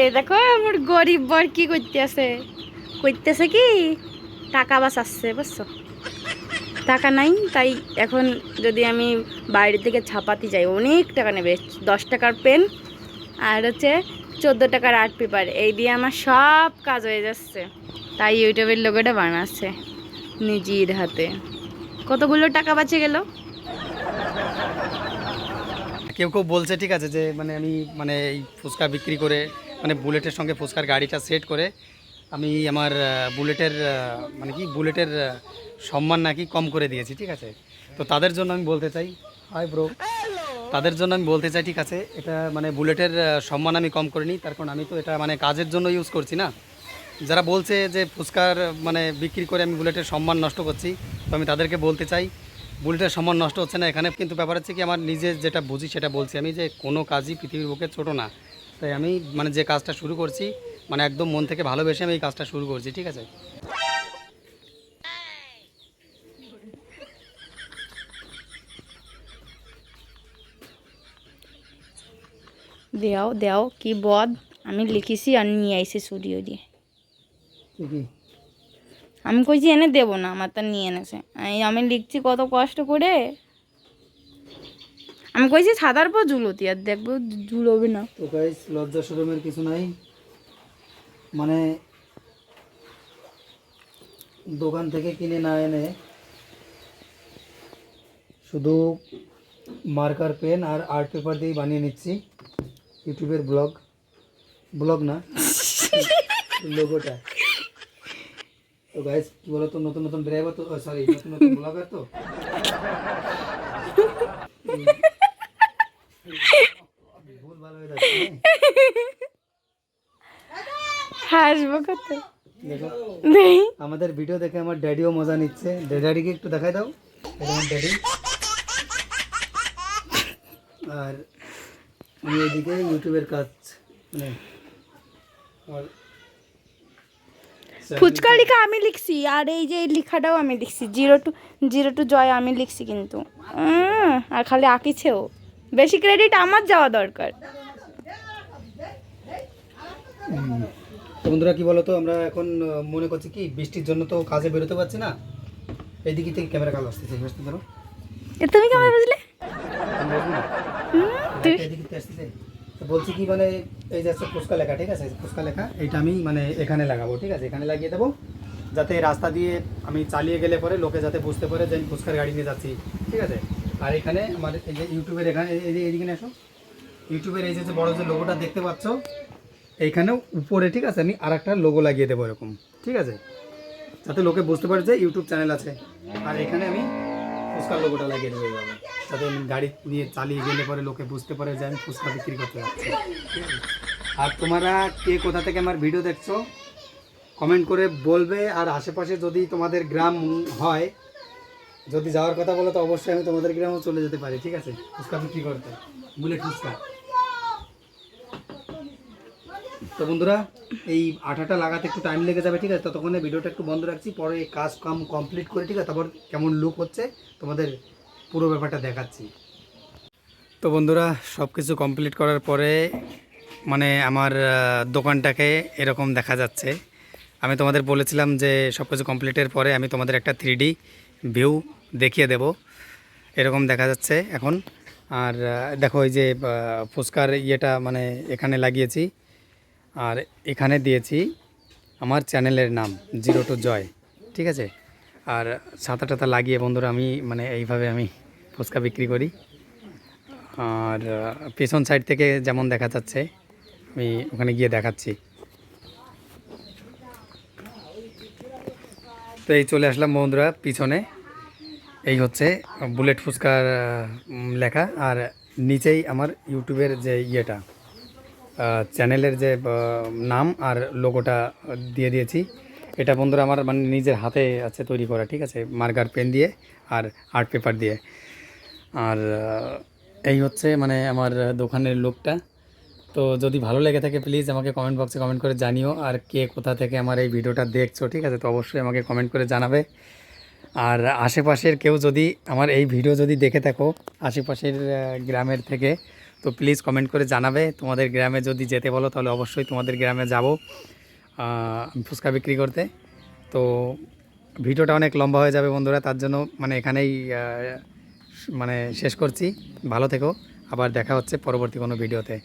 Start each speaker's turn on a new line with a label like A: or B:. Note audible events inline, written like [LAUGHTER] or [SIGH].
A: এই। দেখো, আমার গরিব বর কি করতেছে? করতেছে কি, টাকা বাঁচাচ্ছে বুঝছ? টাকা নাই, তাই এখন যদি আমি বাইরে থেকে ছাপাতে যাই, অনেক টাকা নেবে, দশ টাকার পেন আর হচ্ছে চোদ্দ টাকার আর্ট পেপার, এই দিয়ে আমার সব কাজ হয়ে যাচ্ছে। তাই ইউটিউবের লোগোটা বানাচ্ছে নিজের হাতে। কতগুলো টাকা বাঁচে গেল?
B: কেউ কেউ বলছে, ঠিক আছে, যে মানে আমি মানে এই ফুচকা বিক্রি করে মানে বুলেটের সঙ্গে ফুচকার গাড়িটা সেট করে, আমি আমার বুলেটের মানে কি, বুলেটের সম্মান নাকি কম করে দিয়েছি, ঠিক আছে? তো তাদের জন্য আমি বলতে চাই হাই ব্রো তাদের জন্য আমি বলতে চাই, ঠিক আছে, এটা মানে বুলেটের সম্মান আমি কম করিনি, তার কারণ আমি তো এটা মানে কাজের জন্য ইউজ করছি না। যারা বলছে যে ফুচকার মানে বিক্রি করে আমি বুলেটের সম্মান নষ্ট করছি, তো আমি তাদেরকে বলতে চাই বুলেটের সম্মান নষ্ট হচ্ছে না এখানে। কিন্তু ব্যাপার হচ্ছে কি আমার নিজে যেটা বুঝি সেটা বলছি আমি যে কোনো কাজই পৃথিবীর বুকে ছোটো না। তাই আমি মানে যে কাজটা শুরু করছি মানে একদম মন থেকে ভালোবেসে আমি এই কাজটা শুরু করছি ঠিক আছে?
A: দেও দেও কি বদ। আমি লিখেছি আর নিয়ে আইসি স্টুডিও দিয়ে। আমি কইছি এনে দেবো না আমার তা নিয়ে এনেছে। এই আমি লিখছি কত কষ্ট করে। আমি কইছি ছাতার পর ঝুলোতি আর দেখব ঝুলোবে না।
B: তো গাইস লজ্জা শরমের কিছু নাই। মানে দোকান থেকে কিনে না এনে শুধু মার্কার পেন আর আর্ট পেপার দিয়েই বানিয়ে নিচ্ছি। ইউটিউবের ব্লগ ব্লগ না [LAUGHS] লোগোটা তো গাইস কি বলতো নতুন নতুন ড্রাইভার তো সরি নতুন নতুন ব্লগার তো? ভুল ভালো হয়ে যাচ্ছে হ্যাঁ?
A: হাসবো কত?
B: দেখো আমাদের ভিডিও দেখে আমার ড্যাডিও মজা নিচ্ছে। ড্যাডিকে একটু দেখাই দাও। আমার ড্যাডি আর আমি এইদিকে ইউটিউবের কাজ মানে আমার
A: ফুচকা লেখা আমি লিখছি আর এই যে এই লেখাটাও আমি লিখছি। Zero two zero two Joy আমি লিখছি কিন্তু। আর খালি আঁকিছেও বেশি ক্রেডিট আমার যাওয়া দরকার।
B: বন্ধুরা কি বলতো? আমরা এখন মনে করছি কি বৃষ্টির জন্য তো কাজে বেরোতে পারছি না। এইদিকে থেকে ক্যামেরা কালো আসতেছে আসতে ধরো।
A: এ তুমি কেমন বুঝলে?
B: বলছি কি মানে এই যে ফুচকা লেখা, ঠিক আছে? ফুচকা লেখা, এইটা আমি মানে এখানে লাগাবো, ঠিক আছে? এখানে লাগিয়ে দেবো, যাতে রাস্তা দিয়ে আমি চালিয়ে গেলে পরে লোকে যাতে বুঝতে পারে যে আমি ফুচকার গাড়ি নিয়ে যাচ্ছি, ঠিক আছে? আর এখানে আমার এই যে ইউটিউবের এখানে, এই এদিকে এসো ইউটিউবের এই যে বড় যে লোগোটা দেখতে পাচ্ছ এইখানেও উপরে, ঠিক আছে? আমি আর একটা লোগো লাগিয়ে দেবো এরকম, ঠিক আছে? যাতে লোকে বুঝতে পারে যে ইউটিউব চ্যানেল আছে। আর এখানে আমি ফুচকার লোগোটা লাগিয়ে দেবে যাবে যাতে গাড়ি নিয়ে চালিয়ে গেলে পরে লোকে বুঝতে পারে যে আমি ফুচকা বিক্রি করতে যাচ্ছি। আর তোমরা কে কোথা থেকে আমার ভিডিও দেখছ কমেন্ট করে বলবে। আর আশেপাশে যদি তোমাদের গ্রাম হয়, যদি যাওয়ার কথা বলো, তো অবশ্যই আমি তোমাদের গ্রামেও চলে যেতে পারি, ঠিক আছে? ফুচকা বিক্রি করতে। বুলেট ফুচকা। তো বন্ধুরা, এই আঠাটা লাগাতে একটু টাইম লেগে যাবে, ঠিক আছে? ততক্ষণে ভিডিওটা একটু বন্ধ রাখছি, পরে কাজ কাম কমপ্লিট করে, ঠিক আছে? তারপর কেমন লুক হচ্ছে, তোমাদের পুরো ব্যাপারটা দেখাচ্ছি। তো বন্ধুরা সব কিছু কমপ্লিট করার পরে মানে আমার দোকানটাকে এরকম দেখা যাচ্ছে। আমি তোমাদের বলেছিলাম যে সব কিছু কমপ্লিটের পরে আমি তোমাদের একটা থ্রি ভিউ দেখিয়ে দেব। এরকম দেখা যাচ্ছে এখন। আর দেখো এই যে ফুচকার ইয়েটা মানে এখানে লাগিয়েছি। আর এখানে দিয়েছি আমার চ্যানেলের নাম জিরো টু জয়, ঠিক আছে? আর ছাতা টাতা লাগিয়ে বন্ধুরা আমি মানে এইভাবে আমি ফুচকা বিক্রি করি। আর পেছন সাইড থেকে যেমন দেখা যাচ্ছে, আমি ওখানে গিয়ে দেখাচ্ছি। তো এই চলে আসলাম বন্ধুরা পিছনে। এই হচ্ছে বুলেট ফুচকার লেখা। আর নিচেই আমার ইউটিউবের যে ইয়েটা। চ্যানেলের যে নাম আর লোগোটা দিয়ে দিয়েছি। এটা বন্ধুরা আমার মানে নিজের হাতে আছে তৈরি করা, ঠিক আছে? মার্কার পেন দিয়ে আর আর্ট পেপার দিয়ে। আর এই হচ্ছে মানে আমার দোকানের লোকটা। তো যদি ভালো লেগে থাকে প্লিজ আমাকে কমেন্ট বক্সে কমেন্ট করে জানিও আর কে কোথা থেকে আমার এই ভিডিওটা দেখছ, ঠিক আছে? তো অবশ্যই আমাকে কমেন্ট করে জানাবে। আর আশেপাশের কেউ যদি আমার এই ভিডিও যদি দেখে থাকো, আশেপাশের গ্রামের থেকে তো প্লিজ কমেন্ট করে জানাবে। তোমাদের গ্রামে যদি যেতে বলো, তাহলে অবশ্যই তোমাদের গ্রামে যাব ফুচকা বিক্রি করতে। তো ভিডিওটা অনেক লম্বা হয়ে যাবে বন্ধুরা, তার জন্য মানে এখানেই মানে শেষ করছি। ভালো থেকো, আবার দেখা হচ্ছে পরবর্তী কোনো ভিডিওতে।